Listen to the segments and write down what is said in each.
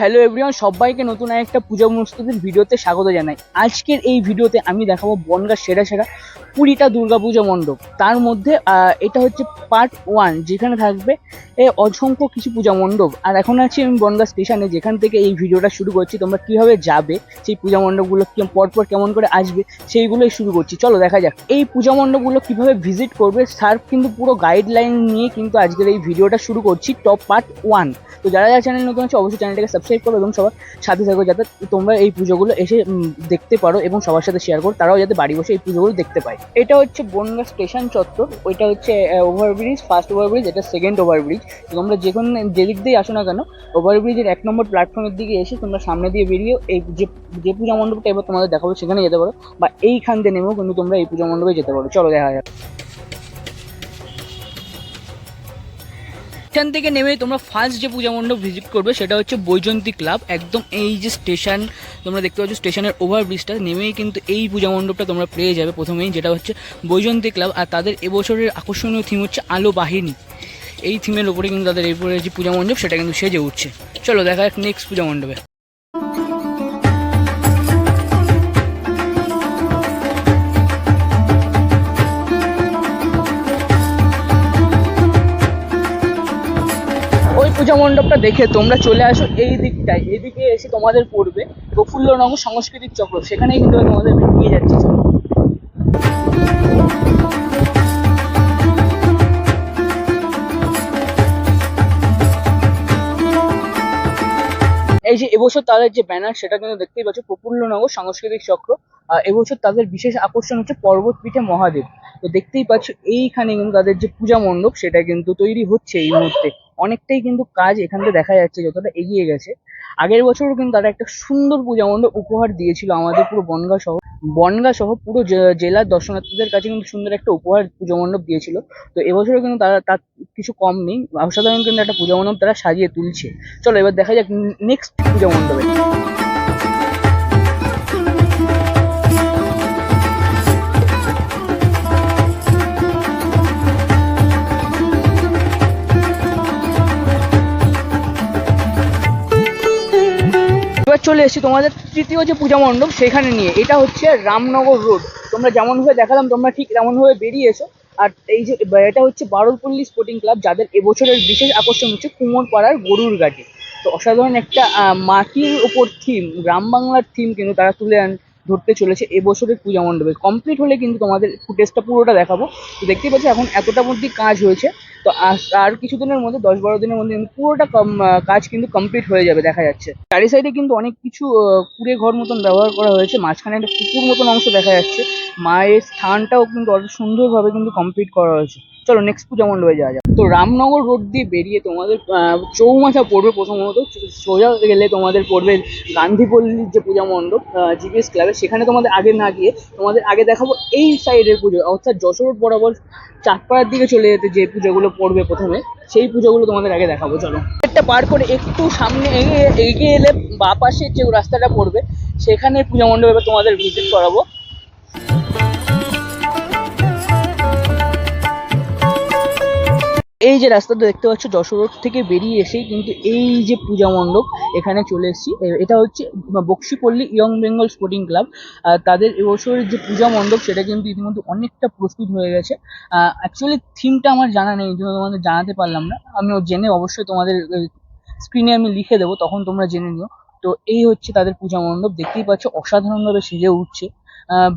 Hello everyone সবাইকে নতুন একটা পূজা মস্তুতির ভিডিওতে স্বাগত জানাই। আজকের এই ভিডিওতে আমি দেখাবো বনগাঁ সেরা সেরা কুড়িটা দুর্গাপূজা মণ্ডপ। তার মধ্যে এটা হচ্ছে পার্ট ওয়ান যেখানে থাকবে এ অসংখ্য কিছু পূজা মণ্ডপ। আর এখন আছি আমি বনগাঁ স্টেশনে, যেখান থেকে এই ভিডিওটা শুরু করছি, তোমরা কীভাবে যাবে, সেই পূজা মণ্ডপগুলো পরপর কেমন করে আসবে, সেইগুলোই শুরু করছি। চলো দেখা যাক। এই পূজা মণ্ডপগুলো কীভাবে ভিজিট করবে স্যার কিন্তু পুরো গাইডলাইন নিয়ে কিন্তু আজকের এই ভিডিওটা শুরু করছি টপ পার্ট ওয়ান তো যারা যারা চ্যানেল নতুন আছে, অবশ্যই চ্যানেলটাকে সাবস্ক্রাইব করো এবং সবার সাথে থাকো যাতে তোমরা এই পুজোগুলো এসে দেখতে পারো এবং সবার সাথে শেয়ার করো। তারাও যাতে বাড়ি বসে এই পুজোগুলো দেখতে পায়। এটা হচ্ছে বনগা স্টেশন চত্বর। ওইটা হচ্ছে ওভারব্রিজ ফার্স্ট ওভারব্রিজ এটা সেকেন্ড ওভারব্রিজ তোমরা যে কোনো যেদিক দিয়ে আসো না কেন ওভারব্রিজের এক নম্বর প্ল্যাটফর্মের দিকে এসে তোমরা সামনে দিয়ে বেরিয়ে এই যে যে পূজা মণ্ডপটা এবার তোমাদের দেখাবো, সেখানে যেতে পারো। বা এইখান দিয়ে নেমেও কিন্তু তোমরা এই পূজা মণ্ডপে যেতে পারো। চলো দেখা যাক। এখান থেকে নেমে তোমরা ফার্স্ট যে পূজা মণ্ডপ ভিজিট করবে সেটা হচ্ছে বৈজয়ন্তী ক্লাব একদম এই যে স্টেশন তোমরা দেখতে পাচ্ছ স্টেশনের ওভারব্রিজটা নেমেই কিন্তু এই পূজা মণ্ডপটা তোমরা পেয়ে যাবে প্রথমেই, যেটা হচ্ছে বৈজয়ন্তী ক্লাব আর তাদের এবছরের আকর্ষণীয় থিম হচ্ছে আলো বাহিনী। এই থিমের ওপরে কিন্তু তাদের এরপরে যে পূজা মণ্ডপ, সেটা কিন্তু সেজে উঠছে। চলো দেখা যাক নেক্সট পূজা মণ্ডপে। পূজা মণ্ডপটা দেখে তোমরা চলে আসো এই দিকটায়। এদিকে এসে তোমাদের পড়বে প্রফুল্লনগর সাংস্কৃতিক চক্র। সেখানেই কিন্তু তোমাদের নিয়ে যাচ্ছি এই যে এবছর তাদের যে ব্যানার, সেটা কিন্তু দেখতেই পাচ্ছ প্রফুল্লনগর সাংস্কৃতিক চক্র। এবছর তাদের বিশেষ আকর্ষণ হচ্ছে পর্বত পিঠে মহাদেব। তো দেখতেই পাচ্ছ, এইখানে কিন্তু তাদের যে পূজা মণ্ডপ, সেটা কিন্তু তৈরি হচ্ছে এই মুহূর্তে। অনেকটাই কিন্তু কাজ এখান থেকে দেখা যাচ্ছে যতটা এগিয়ে গেছে। আগের বছরও কিন্তু তারা একটা সুন্দর পূজা মণ্ডপ উপহার দিয়েছিল আমাদের পুরো বনগাঁ সহ বনগাঁ সহ পুরো জেলার দর্শনার্থীদের কাছে কিন্তু সুন্দর একটা উপহার পুজো মণ্ডপ দিয়েছিল। তো এবছরও কিন্তু তারা তার কিছু কম নেই। অসাধারণ কিন্তু একটা পুজো মণ্ডপ তারা সাজিয়ে তুলছে। চলো এবার দেখা যাক নেক্সট পুজো মণ্ডপে। এবার চলে এসেছি তোমাদের তৃতীয় যে পূজা মণ্ডপ সেখানে নিয়ে। এটা হচ্ছে রামনগর রোড। তোমরা যেমনভাবে দেখালাম, তোমরা ঠিক তেমনভাবে বেরিয়ে এসো। আর এই যে এটা হচ্ছে বারুলপল্লী স্পোর্টিং ক্লাব যাদের এবছরের বিশেষ আকর্ষণ হচ্ছে কুমোরপাড়ার গরুর গাড়ি। তো অসাধারণ একটা মাটির ওপর থিম গ্রাম বাংলার থিম কিন্তু তারা তুলে আন ধরতে চলেছে এবছরের পূজা মণ্ডপে। কমপ্লিট হলে কিন্তু তোমাদের ফুটেজটা পুরোটা দেখাবো। তো দেখতেই পাচ্ছ এখন এতটা মধ্যে কাজ হয়েছে। তো আর কিছুদিনের মধ্যে, দশ বারো দিনের মধ্যে পুরোটা কাজ কিন্তু কমপ্লিট হয়ে যাবে, দেখা যাচ্ছে। চারি সাইডে কিন্তু অনেক কিছু কুড়ে ঘর মতন ব্যবহার করা হয়েছে। মাঝখানে একটা পুকুর মতন অংশ দেখা যাচ্ছে। মায়ের স্থানটাও কিন্তু অত সুন্দরভাবে কিন্তু কমপ্লিট করা হয়েছে। চলো নেক্সট পূজা মণ্ডপে যাওয়া যাক। তো রামনগর রোড দিয়ে বেরিয়ে তোমাদের চৌমাথা পড়বে প্রথমত। সোজা গেলে তোমাদের পড়বে গান্ধীপল্লীর যে পূজা মণ্ডপ জিবিএস ক্লাবে সেখানে তোমাদের আগে না গিয়ে তোমাদের আগে দেখাবো এই সাইডের পুজো। অর্থাৎ যশোর বরাবর চাঁদপাড়ার দিকে চলে যেতে যে পুজোগুলো পড়বে প্রথমে, সেই পুজোগুলো তোমাদের আগে দেখাবো, চলো। একটা পার করে একটু সামনে এগিয়ে এগিয়ে এলে বা পাশের যে রাস্তাটা পড়বে, সেখানে পূজা মণ্ডপে তোমাদের ভিজিট করাবো। এই যে রাস্তাটা দেখতে পাচ্ছ, যশোর রোড থেকে বেরিয়ে এসেই কিন্তু এই যে পূজা মণ্ডপ, এখানে চলে এসেছি। এটা হচ্ছে Baksipalli young Bengal sporting club. তাদের এবছরের যে পূজা মণ্ডপ, সেটা কিন্তু ইতিমধ্যে অনেকটা প্রস্তুত হয়ে গেছে। অ্যাকচুয়ালি থিমটা আমার জানা নেই জন্য তোমাদের জানাতে পারলাম না। আমি জেনে অবশ্যই তোমাদের স্ক্রিনে আমি লিখে দেবো, তখন তোমরা জেনে নিও। তো এই হচ্ছে তাদের পূজা মণ্ডপ। দেখতেই পাচ্ছ, অসাধারণভাবে সেজে উঠছে।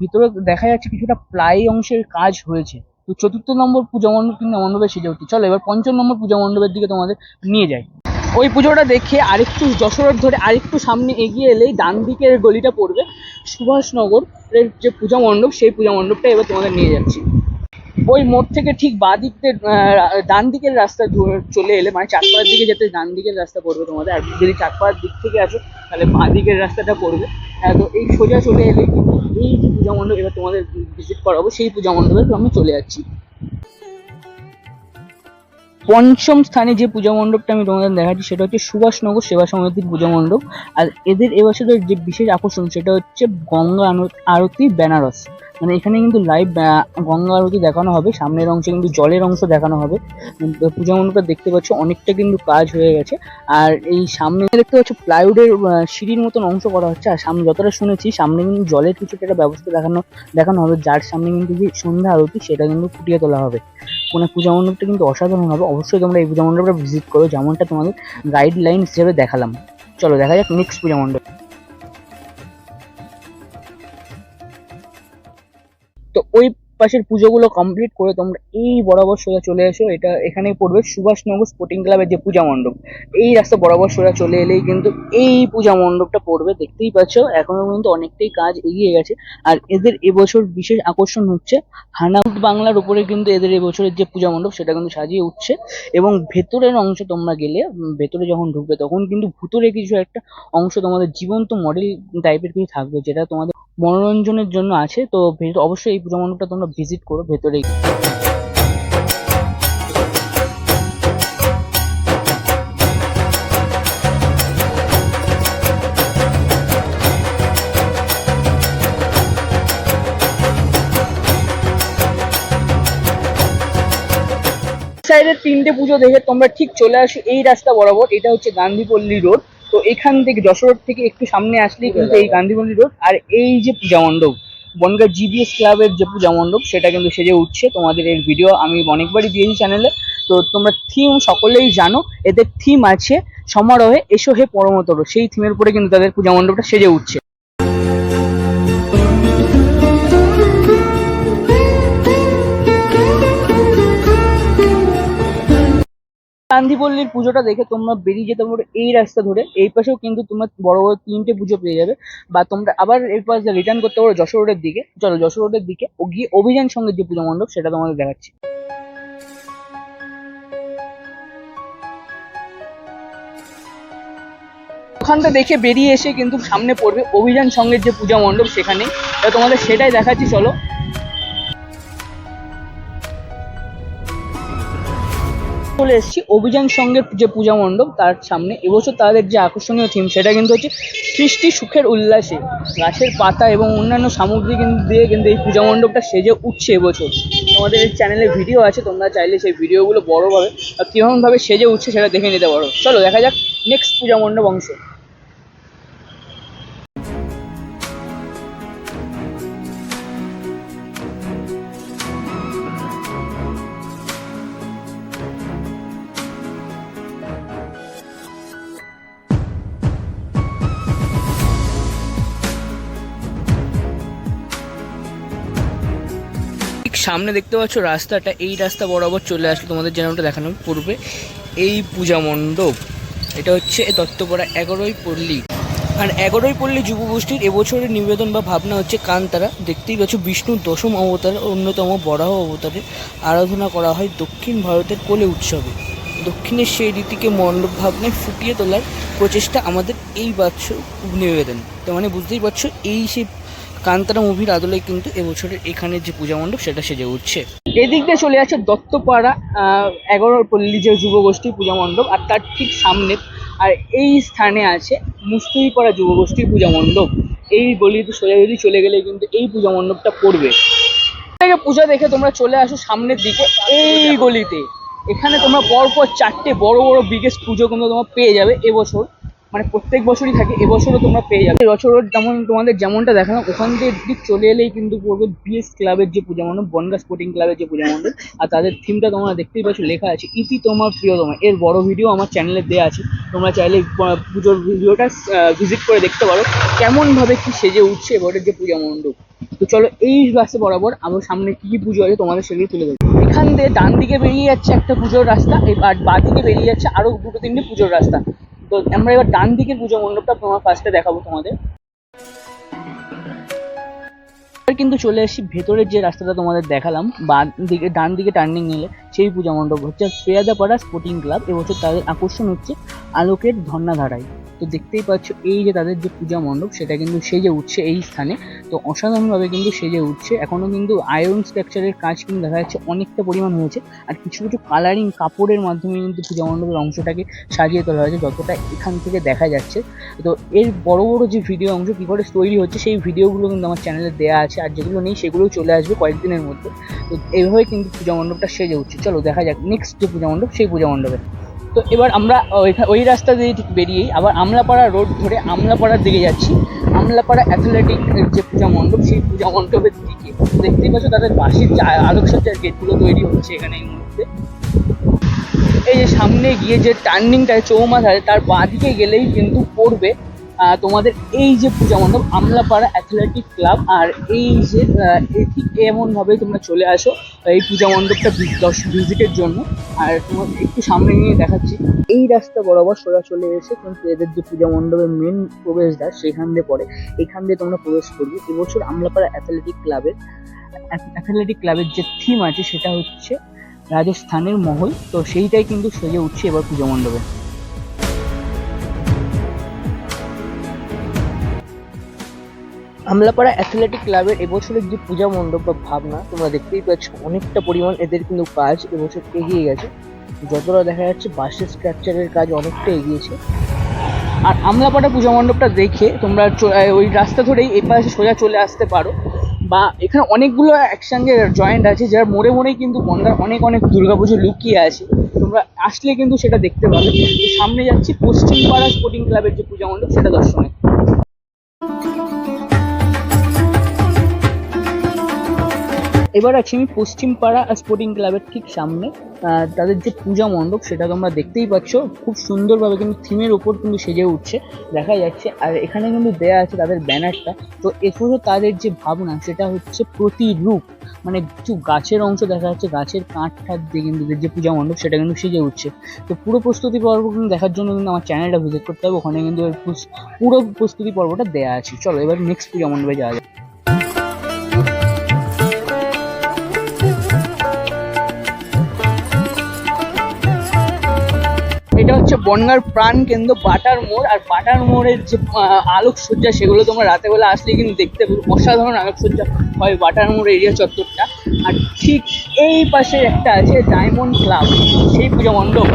ভিতরে দেখা যাচ্ছে কিছুটা প্লাই অংশের কাজ হয়েছে। তো চতুর্থ নম্বর পূজা মণ্ডপ কিন্তু এমনভাবে সেজে উঠছে। চলো এবার পঞ্চম নম্বর পূজা মণ্ডপের দিকে তোমাদের নিয়ে যাই। ওই পুজোটা দেখে আরেকটু যশোরের ধরে আরেকটু সামনে এগিয়ে এলেই ডান দিকের গলিটা পড়বে সুভাষনগর এর যে পূজা মণ্ডপ, সেই পূজা মণ্ডপটা এবার তোমাদের নিয়ে যাচ্ছি। ওই মোড় থেকে ঠিক বাঁ দিক দিয়ে, আহ, ডান দিকের রাস্তা চলে এলে মানে চাঁদপাড়ার দিকে যেতে ডান দিকের রাস্তা পড়বে তোমাদের। আর যদি চাঁদপাড়ার দিক থেকে আসো তাহলে বাঁ দিকের রাস্তাটা পড়বে। হ্যাঁ, তো এই সোজা চলে এলে কিন্তু এই যে পূজা মণ্ডপ এবার তোমাদের ভিজিট করাবো সেই পূজা মণ্ডপে আমি চলে যাচ্ছি। পঞ্চম স্থানে যে পূজা মণ্ডপটা আমি তোমাদের দেখাচ্ছি সেটা হচ্ছে সুভাষনগর সেবা সমিতির পূজা মণ্ডপ। আর এদের এবছরের যে বিশেষ আকর্ষণ সেটা হচ্ছে গঙ্গা আরতি বেনারস। মানে এখানে কিন্তু লাইভ গঙ্গা আরতি দেখানো হবে। সামনের অংশে কিন্তু জলের অংশ দেখানো হবে। পূজা মণ্ডপটা দেখতে পাচ্ছ অনেকটা কিন্তু কাজ হয়ে গেছে। আর এই সামনে দেখতে পাচ্ছ প্লাইউডের সিঁড়ির মতন অংশ করা হচ্ছে। আর সামনে যতটা শুনেছি, সামনে কিন্তু জলের কিছু একটা ব্যবস্থা দেখানো দেখানো হবে। যার সামনে কিন্তু যে সন্ধ্যা আরতি, সেটা কিন্তু ফুটিয়ে তোলা হবে। কোনো পূজা মণ্ডপটা কিন্তু অসাধারণ হবে। অবশ্যই তোমরা এই পূজা মণ্ডপটা ভিজিট করো। যেমনটা তোমাদের গাইডলাইন হিসেবে দেখালাম। চলো দেখা যাক নেক্সট পূজা মণ্ডপ। তো ওই পাশের পুজোগুলো কমপ্লিট করে তোমরা এই বরাবর সোজা চলে এসো। এটা এখানে পড়বে সুভাষনগর স্পোর্টিং ক্লাবের যে পূজা মণ্ডপ। এই রাস্তা বরাবর সোজা চলে এলেই কিন্তু এই পূজা মণ্ডপটা পড়বে, দেখতেই পাচ্ছ। এখনও কিন্তু অনেকটাই কাজ এগিয়ে গেছে। আর এদের এবছর বিশেষ আকর্ষণ হচ্ছে হানাউট বাংলার উপরে কিন্তু এদের এবছরের যে পূজা মণ্ডপ, সেটা কিন্তু সাজিয়ে উঠছে। এবং ভেতরের অংশ তোমরা গেলে ভেতরে যখন ঢুকবে, তখন কিন্তু ভুতুরে কিছু একটা অংশ তোমাদের জীবন্ত মডেল টাইপের কিছু থাকবে, যেটা তোমাদের মনোরঞ্জনের জন্য আছে। তো অবশ্যই এই পূজা মণ্ডপটা তোমরা ভিজিট করো ভেতরে সাইডের তিনটে পুজো দেখে তোমরা ঠিক চলে আসো এই রাস্তা বরাবর, এটা হচ্ছে গান্ধীপল্লী রোড। তো এখান থেকে যশোর থেকে একটু সামনে আসলেই কিন্তু এই গান্ধীপল্লী রোড আর এই যে পূজা মণ্ডপ। বনগা জিবিএস ক্লাবের যে পূজা মণ্ডপ, সেটা কিন্তু সেজে উঠছে তোমাদের এর ভিডিও আমি অনেকবারই দিয়েছি চ্যানেলে তো তোমরা থিম সকলেই জানো, এদের থিম আছে, সমারোহে এসো হে পরমতর। সেই থিমের উপরে কিন্তু তাদের পূজা মণ্ডপটা সেজে উঠছে। গান্ধীপল্লীর পুজোটা দেখে তোমরা বেরিয়ে যেতে পারো এই রাস্তা ধরে। এই পাশেও কিন্তু তোমরা বড় বড় তিনটে পুজো পেয়ে যাবে। বা তোমরা আবার এর পাশ রিটার্ন করতে পারো যশোর রোডের দিকে। চলো যশোর রোডের দিকে গিয়ে অভিযান সঙ্গে যে পূজা মণ্ডপ সেটা তোমাদের দেখাচ্ছি। ওখানটা দেখে বেরিয়ে এসে কিন্তু সামনে পড়বে অভিযান সঙ্গের যে পূজা মণ্ডপ সেখানে তোমাদের সেটাই দেখাচ্ছি, চলো। চলে এসেছি। অভিযান সঙ্গের যে পূজা মণ্ডপ, তার সামনে এবছর তাদের যে আকর্ষণীয় থিম সেটা কিন্তু হচ্ছে সৃষ্টি সুখের উল্লাসে। গাছের পাতা এবং অন্যান্য সামগ্রী কিন্তু দিয়ে কিন্তু এই পূজা মণ্ডপটা সেজে উঠছে এবছর। তোমাদের এই চ্যানেলে ভিডিও আছে, তোমরা চাইলে সেই ভিডিওগুলো বড়োভাবে আর কীরকমভাবে সেজে উঠছে সেটা দেখে নিতে পারো। চলো দেখা যাক নেক্সট পূজা মণ্ডপ অংশ। সামনে দেখতে পাচ্ছ রাস্তাটা, এই রাস্তা বরাবর চলে আসলো তোমাদের যেরকমটা দেখানো পূর্বে এই পূজা মণ্ডপ। এটা হচ্ছে দত্তপাড়া এগারোই পল্লী। আর এগারোই পল্লী যুব গোষ্ঠীর এবছরের নিবেদন বা ভাবনা হচ্ছে কান্তারা। দেখতেই পাচ্ছ বিষ্ণুর দশম অবতার, অন্যতম বরাহ অবতারে আরাধনা করা হয় দক্ষিণ ভারতের কোলে উৎসবে। দক্ষিণের সেই রীতিকে মণ্ডপ ভাবনায় ফুটিয়ে তোলার প্রচেষ্টা আমাদের এই বাচ্চ নিবেদন। তো মানে বুঝতেই পারছ, এই সেই কান্তারা মুভির আদলে কিন্তু এবছরের এখানে যে পূজা মণ্ডপ, সেটা সেজে উঠছে। এদিক দিয়ে চলে আসছে দত্তপাড়া এগারো পল্লী যে যুবগোষ্ঠী পূজা মণ্ডপ, আর তার ঠিক সামনে, আর এই স্থানে আছে মুস্তুরিপাড়া যুবগোষ্ঠীর পূজা মণ্ডপ। এই গলিতে সোজাসুজি চলে গেলে কিন্তু এই পূজা মণ্ডপটা পড়বে। থেকে পূজা দেখে তোমরা চলে আসো সামনের দিকে, এই গলিতে। এখানে তোমরা পরপর চারটে বড় বড় বিগেস্ট পুজো কিন্তু তোমরা পেয়ে যাবে এবছর। মানে প্রত্যেক বছরই থাকে, এবছরও তোমরা পেয়ে যাবে। বছর যেমন তোমাদের যেমনটা দেখালাম, ওখান থেকে দিক চলে এলেই কিন্তু পড়বে বিএস ক্লাবের যে পূজা মণ্ডপ, বনগা স্পোর্টিং ক্লাবের যে পূজা মণ্ডপ, আর তাদের থিমটা তোমরা দেখতেই পাচ্ছ, লেখা আছে, ইতি তোমার প্রিয়তম। এর বড় ভিডিও আমার চ্যানেলে দেওয়া আছে, তোমরা চাইলে পুজোর ভিডিওটা ভিজিট করে দেখতে পারো, কেমনভাবে কি সেজে উঠছে এবারের যে পূজা মণ্ডপ। তো চলো, এই বাসে বরাবর আমার সামনে কি কি পুজো আছে তোমাদের সেগুলো তুলে দেবো এখান দিয়ে ডান দিকে বেরিয়ে যাচ্ছে একটা পুজোর রাস্তা আর বাঁ দিকে বেরিয়ে যাচ্ছে আরও দুটো তিনটে পুজোর রাস্তা। তো আমরা এবার ডান দিকের পুজো মণ্ডপটা তোমার ফার্স্টে দেখাবো তোমাদের। কিন্তু চলে আসি ভেতরের যে রাস্তাটা তোমাদের দেখালাম, বাঁ দিকে, ডান দিকে টার্নিং নিলে। সেই পূজা মণ্ডপ হচ্ছে পেয়াদাপাড়া স্পোর্টিং ক্লাব এবছর তাদের আকর্ষণ হচ্ছে আলোকের ধর্ণাধারায়। তো দেখতেই পাচ্ছ, এই যে তাদের যে পূজা মণ্ডপ, সেটা কিন্তু সেজে উঠছে এই স্থানে। তো অসাধারণভাবে কিন্তু সেজে উঠছে। এখনও কিন্তু আয়রন স্ট্রাকচারের কাজ কিন্তু দেখা যাচ্ছে অনেকটা পরিমাণ হয়েছে। আর কিছু কিছু কালারিং কাপড়ের মাধ্যমে কিন্তু পূজা মণ্ডপের অংশটাকে সাজিয়ে তোলা হয়েছে, যতটা এখান থেকে দেখা যাচ্ছে। তো এর বড় বড় যে ভিডিও অংশ, কী করে তৈরি হচ্ছে, সেই ভিডিওগুলো কিন্তু আমার চ্যানেলে দেওয়া আছে। আর যেগুলো নেই, সেগুলোও চলে আসবে কয়েকদিনের মধ্যে। তো এইভাবে কিন্তু পূজা মণ্ডপটা সেজে উঠছে। চলো দেখা যাক নেক্সট যে পূজা মণ্ডপ, সেই পূজা মণ্ডপে। তো এবার আমরা ওই রাস্তা দিয়ে ঠিক বেরিয়েই আবার আমলাপাড়া রোড ধরে আমলাপাড়ার দিকে যাচ্ছি। আমলাপাড়া অ্যাথলেটিক যে পূজা মণ্ডপ, সেই পূজা মণ্ডপের দিকে। দেখতেই পাচ্ছ তাদের বাঁশের আলোকসজ্জার গেটগুলো তৈরি হচ্ছে এখানে এই মুহূর্তে। এই যে সামনে গিয়ে যে টার্নিংটা চৌমাথায় তার বাঁ দিকে গেলেই কিন্তু পড়বে তোমাদের এই যে পূজা মণ্ডপ, আমলাপাড়া অ্যাথলেটিক ক্লাব আর এই যে ঠিক এমনভাবেই তোমরা চলে আসো, এই পূজা মণ্ডপটা ভিজিটের জন্য। আর তোমার একটু সামনে নিয়ে দেখাচ্ছি। এই রাস্তা বরাবর সোজা চলে এসে কিন্তু এদের যে পূজা মণ্ডপের মেন প্রবেশদ্বার, সেখান দিয়ে পড়ে। এখান দিয়ে তোমরা প্রবেশ করবে। এবছর আমলাপাড়া অ্যাথলেটিক ক্লাবের অ্যাথলেটিক ক্লাবের যে থিম আছে, সেটা হচ্ছে রাজস্থানের মহল। তো সেইটাই কিন্তু সেজে উঠছে এবার পুজো মণ্ডপে। আমলাপাড়া অ্যাথলেটিক ক্লাবের এবছরের যে পূজা মণ্ডপ বা ভাবনা, তোমরা দেখতেই পাচ্ছ অনেকটা পরিমাণ এদের কিন্তু কাজ এবছর এগিয়ে গেছে। যতটা দেখা যাচ্ছে, বাসের স্ট্রাকচারের কাজ অনেকটা এগিয়েছে। আর আমলাপাড়া পূজা মণ্ডপটা দেখে তোমরা ওই রাস্তা ধরেই এই পাশে সোজা চলে আসতে পারো। বা এখানে অনেকগুলো একসঙ্গে জয়েন্ট আছে, যার মোড়ে মোড়েই কিন্তু বনগার অনেক অনেক দুর্গাপুজো লুকিয়ে আছে। তোমরা আসলে কিন্তু সেটা দেখতে পাবে। সামনে যাচ্ছি পশ্চিমপাড়া স্পোর্টিং ক্লাবের যে পূজা মণ্ডপ, সেটা দর্শনে। এবার আছি আমি পশ্চিমপাড়া স্পোর্টিং ক্লাবের ঠিক সামনে। তাদের যে পূজা মণ্ডপ, সেটা তোমরা দেখতেই পাচ্ছ। খুব সুন্দরভাবে কিন্তু থিমের ওপর কিন্তু সেজে উঠছে, দেখা যাচ্ছে। আর এখানে কিন্তু দেয়া আছে তাদের ব্যানারটা। তো এছাড়াও তাদের যে ভাবনা, সেটা হচ্ছে প্রতিরূপ। মানে কিছু গাছের অংশ দেখা যাচ্ছে, গাছের কাঠ দিয়ে কিন্তু যে পূজা মণ্ডপ, সেটা কিন্তু সেজে উঠছে। তো পুরো প্রস্তুতি পর্ব কিন্তু দেখার জন্য কিন্তু আমার চ্যানেলটা ভিজিট করতে হবে। ওখানে কিন্তু পুরো প্রস্তুতি পর্বটা দেওয়া আছে। চলো, এবার নেক্সট পূজা মণ্ডপে যাওয়া যাক। বনগাঁর প্রাণ কেন্দ্র বাটার মোড়, আর বাটার মোড়ের যে আলোকসজ্জা, সেগুলো তোমরা রাতেবেলা আসলে কিন্তু দেখতে পাবে। অসাধারণ আলোকসজ্জা হয় বাটার মোড় এরিয়া চত্বরটা। আর ঠিক এই পাশে একটা আছে ডায়মন্ড ক্লাব সেই পুজো মণ্ডপ।